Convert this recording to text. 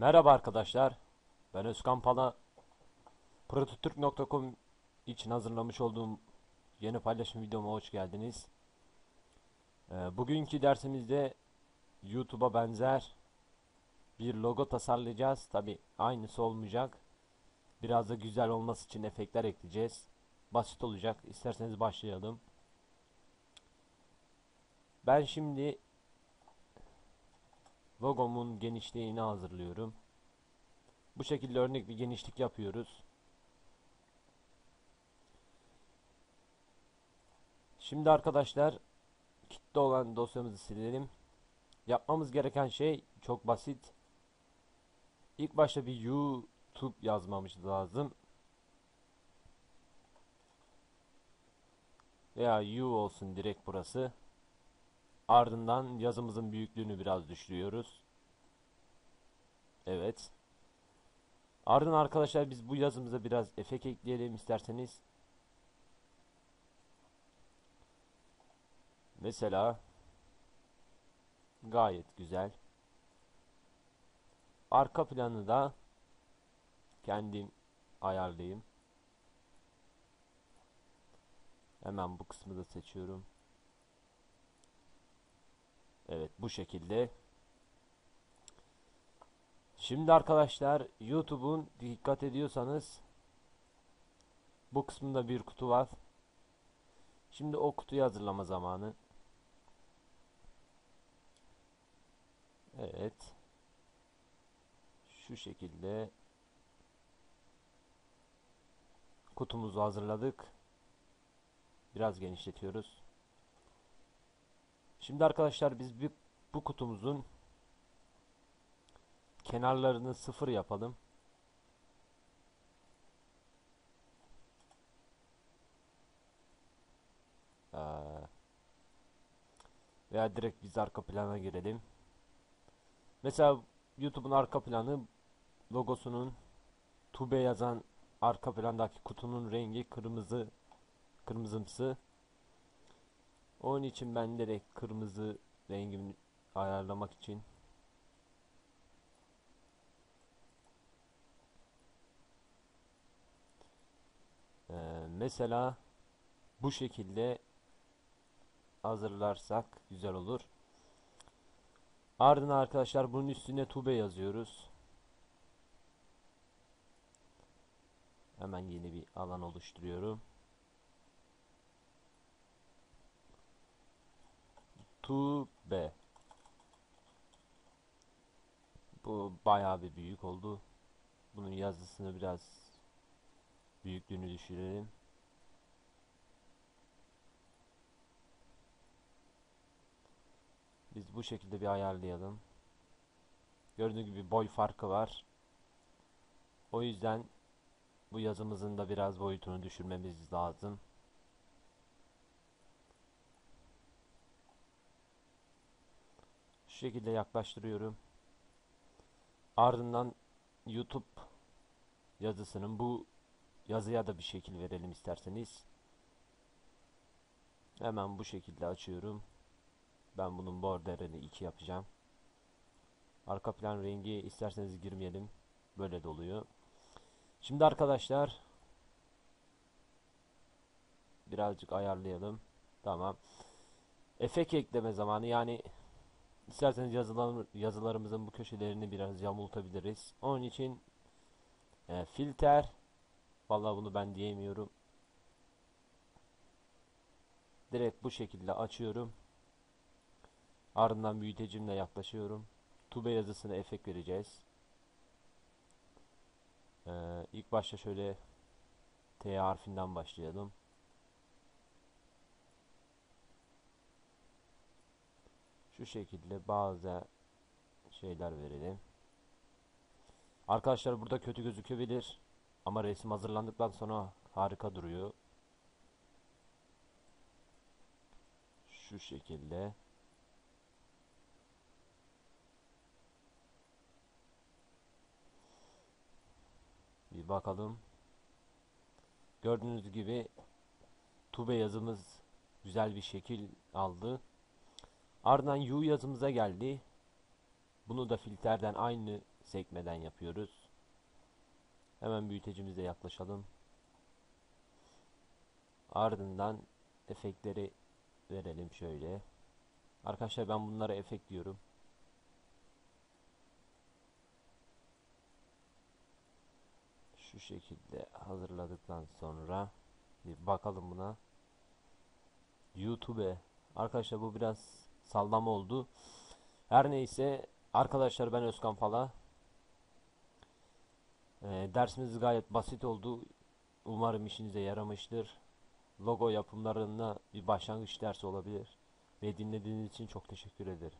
Merhaba arkadaşlar. Ben Özkan Pala. Prototürk.com için hazırlamış olduğum yeni paylaşım videoma hoş geldiniz. Ee, bugünkü dersimizde YouTube'a benzer bir logo tasarlayacağız. Tabi aynısı olmayacak. Biraz da güzel olması için efektler ekleyeceğiz. Basit olacak. İsterseniz başlayalım. Ben şimdi logomun genişliğini hazırlıyorum. Bu şekilde örnek bir genişlik yapıyoruz. Şimdi arkadaşlar kitle olan dosyamızı silelim. Yapmamız gereken şey çok basit. İlk başta bir YouTube yazmamız lazım. Veya U olsun direkt burası. Ardından yazımızın büyüklüğünü biraz düşürüyoruz. Evet. Ardından arkadaşlar biz bu yazımıza biraz efekt ekleyelim isterseniz. Mesela gayet güzel. Arka planı da kendim ayarlayayım. Hemen bu kısmı da seçiyorum. Evet bu şekilde. Şimdi arkadaşlar YouTube'un dikkat ediyorsanız bu kısmında bir kutu var. Şimdi o kutuyu hazırlama zamanı. Evet. Şu şekilde kutumuzu hazırladık. Biraz genişletiyoruz. Şimdi arkadaşlar biz bir, bu kutumuzun kenarlarını sıfır yapalım. Ee, veya direkt biz arka plana girelim. Mesela YouTube'un arka planı logosunun Tube yazan arka plandaki kutunun rengi kırmızı kırmızımsı. Onun için ben direkt kırmızı rengimi ayarlamak için ee, mesela bu şekilde hazırlarsak güzel olur. Ardından arkadaşlar bunun üstüne tube yazıyoruz. Hemen yeni bir alan oluşturuyorum. To B. Bu bayağı bir büyük oldu. Bunun yazısını biraz büyüklüğünü düşürelim. Biz bu şekilde bir ayarlayalım. Gördüğünüz gibi boy farkı var. O yüzden bu yazımızın da biraz boyutunu düşürmemiz lazım. Şekilde yaklaştırıyorum. Ardından YouTube yazısının bu yazıya da bir şekil verelim isterseniz. Hemen bu şekilde açıyorum. Ben bunun borderini 2 yapacağım. Arka plan rengi isterseniz girmeyelim. Böyle de oluyor. Şimdi arkadaşlar birazcık ayarlayalım. Tamam. Efekt ekleme zamanı yani İsterseniz yazılar, yazılarımızın bu köşelerini biraz yamultabiliriz. Onun için e, filter vallahi bunu ben diyemiyorum. Direkt bu şekilde açıyorum. Ardından büyütecimle yaklaşıyorum. Tube yazısına efekt vereceğiz. Ee, ilk başta şöyle T harfinden başlayalım. Şu şekilde bazı şeyler verelim. Arkadaşlar burada kötü gözükebilir ama resim hazırlandıktan sonra harika duruyor. Şu şekilde. Bir bakalım. Gördüğünüz gibi tube yazımız güzel bir şekil aldı. Ardından U yazımıza geldi. Bunu da filtreden aynı sekmeden yapıyoruz. Hemen büyütecimize yaklaşalım. Ardından efektleri verelim şöyle. Arkadaşlar ben bunlara efekt diyorum. Şu şekilde hazırladıktan sonra bir bakalım buna. YouTube. Arkadaşlar bu biraz sallama oldu. Her neyse arkadaşlar ben Özkan Pala. Ee, dersimiz gayet basit oldu. Umarım işinize yaramıştır. Logo yapımlarına bir başlangıç dersi olabilir. Ve dinlediğiniz için çok teşekkür ederim.